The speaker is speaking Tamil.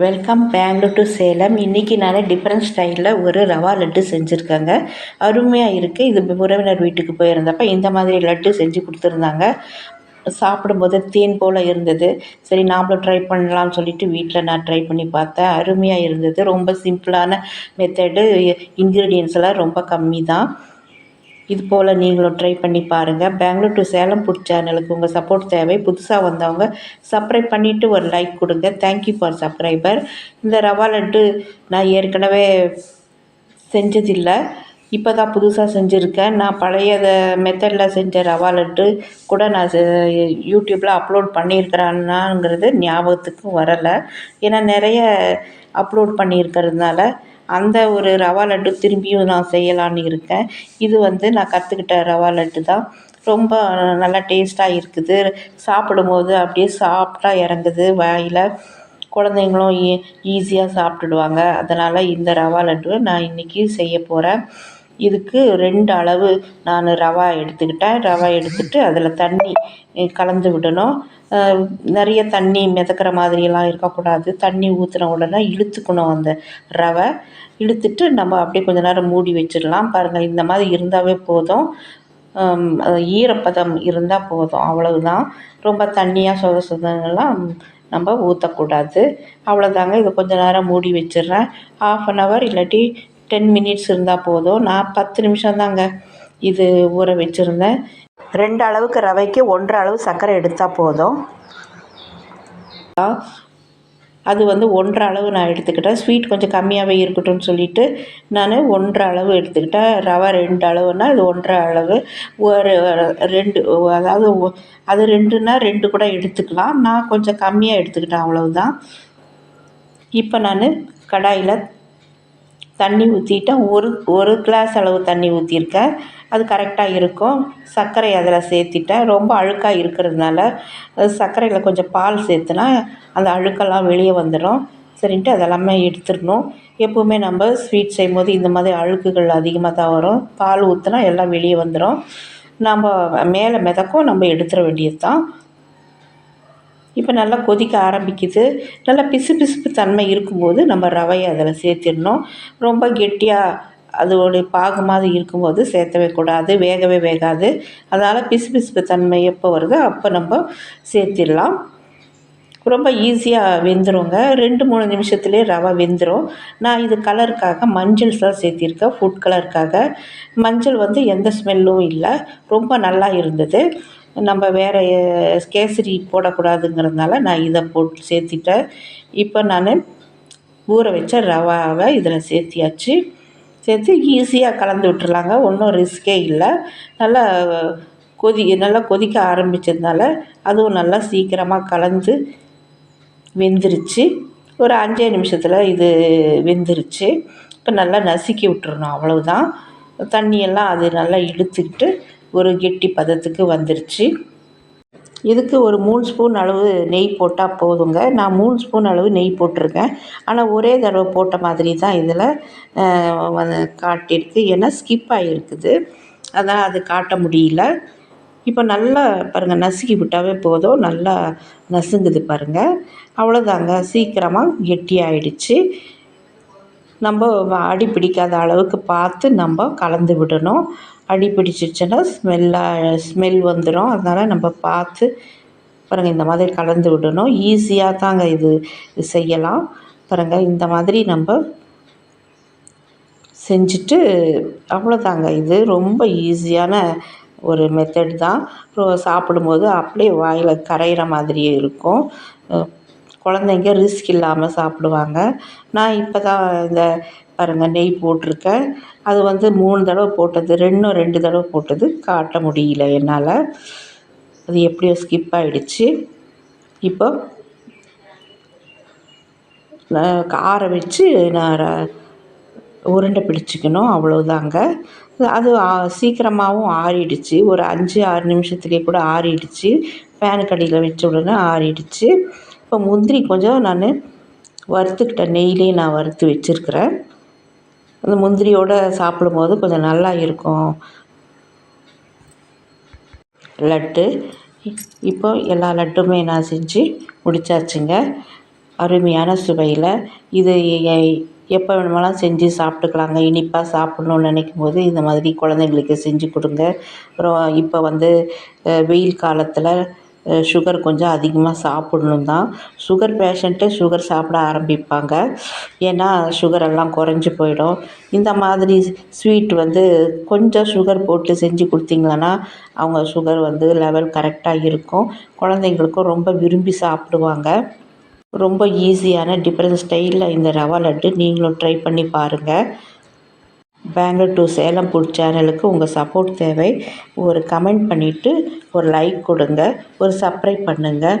வெல்கம் பெங்களூர் டு சேலம் இன்றைக்கி நான் டிஃப்ரெண்ட் ஸ்டைலில் ஒரு ரவா லட்டு செஞ்சுருக்கேங்க. அருமையாக இருக்குது இது உறவினர் வீட்டுக்கு போயிருந்தப்போ இந்த மாதிரி லட்டு செஞ்சு கொடுத்துருந்தாங்க. சாப்பிடும்போது தேன் போல் இருந்தது. சரி நாமளும் ட்ரை பண்ணலாம்னு சொல்லிட்டு வீட்டில் நான் ட்ரை பண்ணி பார்த்தேன். அருமையாக இருந்தது. ரொம்ப சிம்பிளான மெத்தடு இன்க்ரீடியன்ஸ் எல்லாம் ரொம்ப கம்மி தான் இது போல் நீங்களும் ட்ரை பண்ணி பாருங்கள் பெங்களூர் டு சேலம் பிடிச்ச சேனலுக்கு உங்கள் சப்போர்ட் தேவை. புதுசாக வந்தவங்க சப்ஸ்கிரைப் பண்ணிவிட்டு ஒரு லைக் கொடுங்க. தேங்க்யூ ஃபார் சப்ஸ்கிரைபர் இந்த ரவா லட்டு நான் ஏற்கனவே செஞ்சதில்லை. இப்போ தான் புதுசாக செஞ்சுருக்கேன். நான் பழைய மெத்தடில் செஞ்ச ரவா லட்டு கூட நான் யூடியூப்பில் அப்லோட் பண்ணியிருக்கிறேன்னாங்கிறது ஞாபகத்துக்கும் வரலை. ஏன்னா நிறைய அப்லோட் பண்ணியிருக்கிறதுனால அந்த ஒரு ரவா லட்டு திரும்பியும் நான் செய்யலான்னு இருக்கேன். இது வந்து நான் கற்றுக்கிட்ட ரவா லட்டு தான். ரொம்ப நல்லா டேஸ்ட்டாக இருக்குது. சாப்பிடும்போது அப்படியே சாப்பிட்டா இறங்குது. வாயில் குழந்தைங்களும் ஈ ஈஸியாக சாப்பிட்டுடுவாங்க. அதனால் இந்த ரவா லட்டுவை நான் இன்றைக்கி செய்ய போகிறேன் இதுக்கு ரெண்டு அளவு நான் ரவா எடுத்துக்கிட்டேன். ரவா எடுத்துகிட்டு அதில் தண்ணி கலந்து விடணும். நிறைய தண்ணி மிதக்கிற மாதிரியெல்லாம் இருக்கக்கூடாது. தண்ணி ஊற்றின உடனே இழுத்துக்கணும் அந்த ரவை. இழுத்துட்டு நம்ம அப்படியே கொஞ்ச நேரம் மூடி வச்சிடலாம். பாருங்கள் இந்த மாதிரி இருந்தாவே போதும். ஈரப்பதம் இருந்தால் போதும். அவ்வளவுதான். ரொம்ப தண்ணியாக சொத சொதன்னெல்லாம் நம்ம ஊற்றக்கூடாது அவ்வளோதாங்க இதை கொஞ்ச நேரம் மூடி வச்சிடுறேன். ஆஃப் அன் ஹவர் இல்லாட்டி டென் மினிட்ஸ் இருந்தால் போதும். நான் பத்து நிமிஷம் தாங்க இது ஊற வச்சுருந்தேன். ரெண்டு அளவுக்கு ரவைக்கு ஒன்றரை அளவு சர்க்கரை எடுத்தால் போதும். அது வந்து ஒன்றரை அளவு நான் எடுத்துக்கிட்டேன். ஸ்வீட் கொஞ்சம் கம்மியாகவே இருக்கட்டும்னு சொல்லிவிட்டு நான் ஒன்றரை அளவு எடுத்துக்கிட்டேன். ரவை ரெண்டு அளவுன்னா இது ஒன்றரை அளவு. ஒரு ரெண்டு அதாவது அது ரெண்டுன்னா ரெண்டு கூட எடுத்துக்கலாம். நான் கொஞ்சம் கம்மியாக எடுத்துக்கிட்டேன் அவ்வளவுதான். இப்போ நான் கடாயில் தண்ணி ஊற்றிட்டேன் ஒரு ஒரு கிளாஸ் அளவு தண்ணி ஊற்றிருக்கேன் அது கரெக்டாக இருக்கும். சர்க்கரை அதில் சேர்த்திட்டேன். ரொம்ப அழுக்காக இருக்கிறதுனால சர்க்கரையில் கொஞ்சம் பால் சேர்த்துனா அந்த அழுக்கெல்லாம் வெளியே வந்துடும் சரின்ட்டு அதெல்லாமே எடுத்துடணும். எப்போவுமே நம்ம ஸ்வீட் செய்யும் போது இந்த மாதிரி அழுக்குகள் அதிகமாக தான் வரும். பால் ஊற்றினா எல்லாம் வெளியே வந்துடும் நம்ம மேலே மிதக்கும். நம்ம எடுத்துட வேண்டியது தான் இப்போ நல்லா கொதிக்க ஆரம்பிக்குது. நல்லா பிசு பிசுப்பு தன்மை இருக்கும்போது நம்ம ரவையை அதில் சேர்த்திடணும். ரொம்ப கெட்டியாக அதோடைய பாகு மாதிரி இருக்கும்போது சேர்த்தவே கூடாது. வேகவே வேகாது. அதனால் பிசு பிசுப்பு தன்மை எப்போ வருதோ அப்போ நம்ம சேர்த்திடலாம். ரொம்ப ஈஸியாக வெந்துருங்க. ரெண்டு மூணு நிமிஷத்துலேயே ரவை வெந்துடும் நான் இது கலருக்காக மஞ்சள் தான் சேர்த்திருக்கேன். ஃபுட் கலருக்காக மஞ்சள் வந்து எந்த ஸ்மெல்லும் இல்லை. ரொம்ப நல்லா இருந்தது. நம்ம வேறு கேசரி போடக்கூடாதுங்கிறதுனால நான் இதை போட்டு சேர்த்திட்டேன். இப்போ நான் ஊற வச்ச ரவாவை இதில் சேர்த்தியாச்சு. சேர்த்து ஈஸியாக கலந்து விட்டுருலாங்க ஒன்றும் ரிஸ்க்கே இல்லை. நல்லா கொதி நல்லா கொதிக்க ஆரம்பித்ததுனால அதுவும் நல்லா சீக்கிரமாக கலந்து வெந்துருச்சு. ஒரு அஞ்சே நிமிஷத்தில் இது வெந்துருச்சு. இப்போ நல்லா நசுக்கி விட்டுறணும் அவ்வளவுதான். தண்ணியெல்லாம் அது நல்லா இழுத்துக்கிட்டு ஒரு கெட்டி பதத்துக்கு வந்துருச்சு. இதுக்கு ஒரு மூணு ஸ்பூன் அளவு நெய் போட்டால் போதுங்க. நான் மூணு ஸ்பூன் அளவு நெய் போட்டிருக்கேன். ஆனால் ஒரே தடவை போட்ட மாதிரி தான் இதில் காட்டியிருக்கு. ஏன்னா ஸ்கிப் ஆகிருக்குது அதனால் அது காட்ட முடியல. இப்போ நல்லா பாருங்கள் நசுக்கி விட்டாவே போதும். நல்லா நசுங்குது பாருங்கள் அவ்வளோதாங்க சீக்கிரமாக கெட்டியாயிடுச்சு. நம்ம அடி பிடிக்காத அளவுக்கு பார்த்து நம்ம கலந்து விடணும். அடி பிடிச்சிருச்சுன்னா ஸ்மெல்லாக ஸ்மெல் வந்துடும் அதனால் நம்ம பார்த்து பாருங்கள் இந்த மாதிரி கலந்து விடணும். ஈஸியாக தாங்க இது செய்யலாம். பாருங்கள் இந்த மாதிரி நம்ம செஞ்சுட்டு அவ்வளோதாங்க இது ரொம்ப ஈஸியான ஒரு மெத்தட் தான். சாப்பிடும்போது அப்படியே வாயில் கரைகிற மாதிரியே இருக்கும். குழந்தைங்க ரிஸ்க் இல்லாமல் சாப்பிடுவாங்க. நான் இப்போ தான் இந்த பாருங்கள் நெய் போட்டிருக்கேன். அது வந்து மூணு தடவை போட்டது ரெண்டும் ரெண்டு தடவை போட்டது காட்ட முடியல என்னால். அது எப்படியோ ஸ்கிப் ஆகிடுச்சு இப்போ ஆற வச்சு நான் உருண்டை பிடிச்சிக்கணும். அவ்வளோதாங்க அது சீக்கிரமாகவும் ஆறிடுச்சு. ஒரு அஞ்சு ஆறு நிமிஷத்துலேயே கூட ஆறிடுச்சு. ஃபேனுக்கு அடியில் வச்ச உடனே ஆறிடுச்சு. இப்போ முந்திரி கொஞ்சம் நான் வறுத்துக்கிட்டேன் நெய்லேயே நான் வறுத்து வச்சுருக்கிறேன். அந்த முந்திரியோடு சாப்பிடும்போது கொஞ்சம் நல்லா இருக்கும். லட்டு. இப்போ எல்லா லட்டுமே நான் செஞ்சு முடிச்சாச்சுங்க. அருமையான சுவையில். இது எப்போ வேணுமெல்லாம் செஞ்சு சாப்பிட்டுக்கலாங்க. இனிப்பாக சாப்பிட்ணுன்னு நினைக்கும் போது இந்த மாதிரி குழந்தைங்களுக்கு செஞ்சு கொடுங்க. அப்புறம் இப்போ வந்து வெயில் காலத்தில் சுகர் கொஞ்சம் அதிகமாக சாப்பிட்ணும் தான். சுகர் பேஷண்ட்டு சுகர் சாப்பிட ஆரம்பிப்பாங்க. ஏன்னா சுகர் எல்லாம் குறைஞ்சி போயிடும். இந்த மாதிரி ஸ்வீட் வந்து கொஞ்சம் சுகர் போட்டு செஞ்சு கொடுத்தீங்கன்னா அவங்க சுகர் வந்து லெவல் கரெக்டாக இருக்கும். குழந்தைங்களுக்கும் ரொம்ப விரும்பி சாப்பிடுவாங்க. ரொம்ப ஈஸியான டிஃப்ரெண்ட் ஸ்டைலில் இந்த ரவா லட்டு. நீங்களும் ட்ரை பண்ணி பாருங்கள் பெங்களூர் டு சேலம் ஃபுட் சேனலுக்கு உங்கள் சப்போர்ட் தேவை. ஒரு கமெண்ட் பண்ணிவிட்டு ஒரு லைக் கொடுங்க. ஒரு சப்ஸ்கிரைப் பண்ணுங்கள்